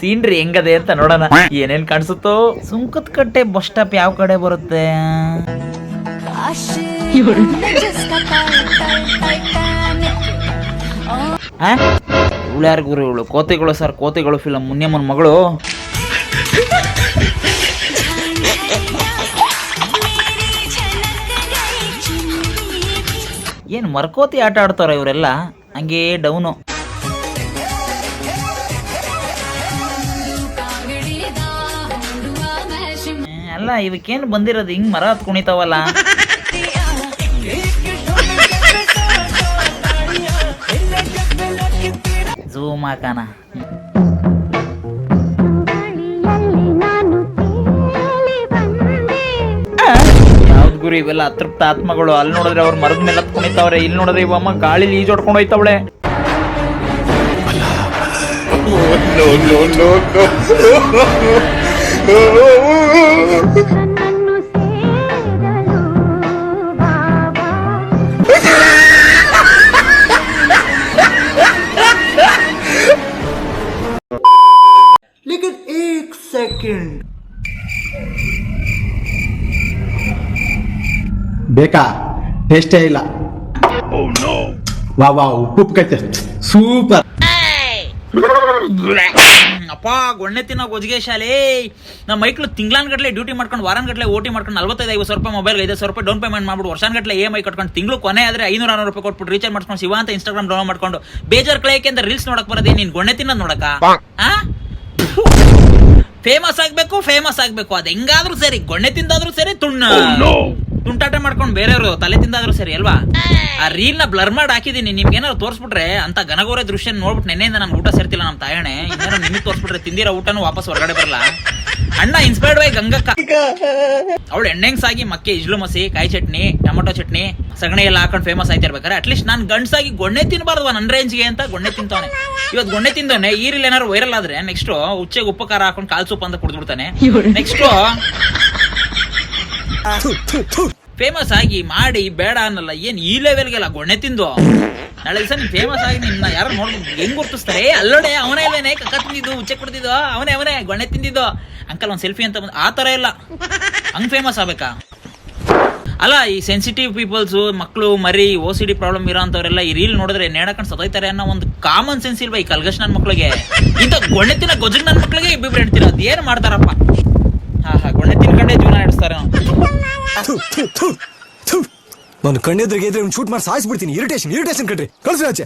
Scenery ಹೆಂಗದೆ ಅಂತ ನೋಡೋಣ. ಏನೇನ್ ಕಾಣಿಸುತ್ತೋ. ಸುಂಕದ ಕಟ್ಟೆ ಬಸ್ ಸ್ಟಾಪ್ ಯಾವ ಕಡೆ ಬರುತ್ತೆ? ಇವಳು ಯಾರು ಗುರು ಇವಳು? ಕೋತೆಗಳು ಸರ್, ಕೋತೆಗಳು ಫಿಲಂ ಮುನ್ಯಮ್ಮನ ಮಗಳು. ಏನ್ ಮರ್ಕೋತಿ ಆಟ ಆಡ್ತಾರ ಇವರೆಲ್ಲ? ಹಂಗೆ ಡೌನು. ಅಲ್ಲ ಇವಕ್ಕೇನು ಬಂದಿರೋದು? ಹಿಂಗ್ ಮರ ಹತ್ ಕುಣಿತಾವಲ್ಲ? ಝೂಮ್ ಹಾಕಾನ ಯಾವ್ದು ಗುರಿ ಇವೆಲ್ಲ ಅತೃಪ್ತ ಆತ್ಮಗಳು. ಅಲ್ಲಿ ನೋಡಿದ್ರೆ ಅವ್ರ ಮರದ ಮೇಲೆ ಹತ್ ಕುಣಿತಾವ್ರೆ. ಇಲ್ಲಿ ನೋಡಿದ್ರೆ ಇವಮ್ಮ ಗಾಳಿಲಿ ಈಜೊಡ್ಕೊಂಡು ಹೋಯ್ತವಳೆ. ಬೇಕಾ ಟೇಸ್ಟೇ ಇಲ್ಲ ವಾ ವಾ ಉಪ್ಪು ಉಪ್ಪು ಕೈತೆ ಸೂಪರ್ ಅಪ್ಪ ಗೊಣ್ಣೆ ತಿನ್ನೋ ಗೊಜ್ಗೆ ಶಾಲೆ. ನಮ್ಮ ಮೈಕ್ಳು ತಿಂಗ್ಳಾನ್ಗಟ್ಲೆ ಡ್ಯೂಟಿ ಮಾಡ್ಕೊಂಡು ವಾರಾನ್ಗಟ್ಲೆ ಓಟಿ ಮಾಡ್ಕೊಂಡು ನಲ್ವತ್ತೈದು ಐವತ್ತು ಸಾವಿರ ರೂಪಾಯಿ ಮೊಬೈಲ್ ಐದು ಸಾವಿರ ರೂಪಾಯಿ ಡೌನ್ ಪೇಮೆಂಟ್ ಮಾಡ್ಬಿಟ್ಟು ವರ್ಷಾನ್ಗಟ್ಲೆ ಇ ಎಂ ಐ ಕಟ್ಕೊಂಡು ತಿಂಗಳು ಕೊನೆ ಆದ್ರೆ ಐನೂರ ಆರು ರೂಪಾಯಿ ಕೊಟ್ಬಿಟ್ಟು ರೀಚಾರ್ಜ್ ಮಾಡ್ಕೊಂಡು ಶಿವ ಅಂತ ಇನ್ಸ್ಟಾಗ್ರಾಮ್ ಡೌನ್ ಮಾಡ್ಕೊಂಡು ಬೇಜಾರ್ ಕಳೆಯಕ್ಕೆ ಅಂತ ರೀಲ್ಸ್ ನೋಡಕ್ ಬರೋದೇ ನೀನು ಗೊಣ್ಣೆ ತಿನ್ನೋದು ನೋಡಕ ಫೇಮಸ್ ಆಗ್ಬೇಕು ಫೇಮಸ್ ಆಗ್ಬೇಕು. ಅದು ಹೆಂಗಾದ್ರೂ ಸರಿ ಗೊಣ್ಣೆ ತಿಂದಾದ್ರೂ ಸರಿ ತುಣ್ಣ. ತುಂಟಾಟ ಮಾಡ್ಕೊಂಡು ಬೇರೆಯವರು ತಲೆ ತಿಂದಾದ್ರು ಸರಿ ಅಲ್ವಾ? ಆ ರೀಲ್ನ ಬ್ಲರ್ ಮಾಡಿ ಹಾಕಿದೀನಿ ನಿಮ್ಗೆ ಏನಾದ್ರು ತೋರಿಸ್ಬಿಟ್ರೆ ಅಂತ ಘನಘೋರ ದೃಶ್ಯ ನೋಡ್ಬಿಟ್ಟು ನೆನ್ನೆಯಿಂದ ನಮ್ಗೆ ಊಟ ಸೇರ್ತಿಲ್ಲ ನಮ್ಮ ತಾಯಣೆ ಇನ್ನೇನೋ ನಿಮಗೆ ತೋರಿಸ್ಬಿಟ್ರೆ ತಿಂದಿರೋ ಊಟನೂ ವಾಪಸ್ ಹೊರಗಡೆ ಬರಲ್ಲ ಅಣ್ಣ ಇನ್ಸ್ಪೈರ್ಡ್ ಬೈ ಗಂಗಕ್ಕ. ಅವಳು ಎಣ್ಣೆಂಗ್ ಸಾಗಿ ಮಕ್ಕೆ ಇಜ್ಲು ಮಸಿ ಕಾಯಿ ಚಟ್ನಿ ಟೊಮೊಟೊ ಚಟ್ನಿ ಸಗಣಿ ಎಲ್ಲ ಹಾಕೊಂಡು ಫೇಮಸ್ ಆಯ್ತಿರ್ಬೇಕಾರೆ ಅಟ್ಲೀಸ್ಟ್ ನಾನು ಗಂಡ್ಸಾಗಿ ಗೊಣ್ಣೆ ತಿನ್ಬಾರ್ದು ನನ್ನ ರೇಂಜ್ಗೆ ಅಂತ ಗೊಣ್ಣೆ ತಿಂತಾನೆ ಇವತ್ತು ಗೊಣ್ಣೆ ತಿಂದವನೆ ಈ ರೀಲ್ ಏನಾದ್ರು ವೈರಲ್ ಆದ್ರೆ ನೆಕ್ಸ್ಟ್ ಉಚ್ಚೆಗೆ ಉಪ್ಪು ಖಾರ ಹಾಕೊಂಡು ಕಾಲ್ ಸೂಪ್ ಅಂತ ಕುಡಿದ್ಬಿಡ್ತಾನೆ. ನೆಕ್ಸ್ಟ್ ಫೇಮಸ್ ಆಗಿ ಮಾಡಿ ಬೇಡ ಅನ್ನಲ್ಲ, ಏನ್ ಈ ಲೆವೆಲ್ಗೆಲ್ಲ ಗೊಣೆ ತಿಂದು? ನಾಳೆ ದಿವಸ ನೀನ್ ಫೇಮಸ್ ಆಗಿ ನಿನ್ನ ಯಾರು ನೋಡ್ಬೋದು ಹೆಂಗ್ ಗುರ್ತಿಸ್ತಾರೆ? ಅಲ್ಲೋಡೆ, ಅವನೇ ಇಲ್ವೇನೆ ಕಕ್ಕ ತಿಂದಿದ್ದು, ಉಚ್ಚೆ ಕುಡ್ದಿದ್ದು ಅವನೇ ಅವನೇ ಗೊಣೆ ತಿಂದಿದ್ದು? ಅಂಕಲ್ ಒಂದ್ ಸೆಲ್ಫಿ ಅಂತ ಬಂದು, ಆ ತರ ಇಲ್ಲ. ಹಂಗ್ ಫೇಮಸ್ ಆಗ್ಬೇಕಾ? ಅಲ್ಲ, ಈ ಸೆನ್ಸಿಟಿವ್ ಪೀಪಲ್ಸ್ ಮಕ್ಕಳು ಮರಿ ಓ ಸಿ ಡಿ ಪ್ರಾಬ್ಲಮ್ ಇರೋಂಥವ್ರೆಲ್ಲ ಈ ರೀಲ್ ನೋಡಿದ್ರೆ ನೇಡಕೊಂಡು ಸತೋಯ್ತಾರೆ ಅನ್ನೋ ಒಂದು ಕಾಮನ್ ಸೆನ್ಸ್ ಇಲ್ವಾ ಈ ಕಲ್ಗಶ್ ನನ್ನ ಮಕ್ಳಿಗೆ? ಇಂಥ ಗೊಣ್ಣೆ ತಿನ್ನ ಗೊಜ್ಜಗ್ ನನ್ನ ಮಕ್ಳಿಗೆ ಇಬ್ಬಿಬ್ರು ಹೇಳ್ತೀರ ಅದೇನು ಮಾಡ್ತಾರಪ್ಪ? ಹಾ ಹಾ, ಗೊಣ್ಣೆ ತಿನ್ಕೊಂಡೇ ಜೀವನ ನಡೆಸ್ತಾರೆ ನಾನು ಕಣ್ಣೆದ್ರಿಗೆ ಇದ್ರೆ ಶೂಟ್ ಮಾಡಿ ಸಾಯಿಸ್ಬಿಡ್ತೀನಿ. ಇರಿಟೇಷನ್ ಇರಿಟೇಷನ್ ಕಣ್ರಿ. ಕಳ್ಸಿ ಆಚೆ.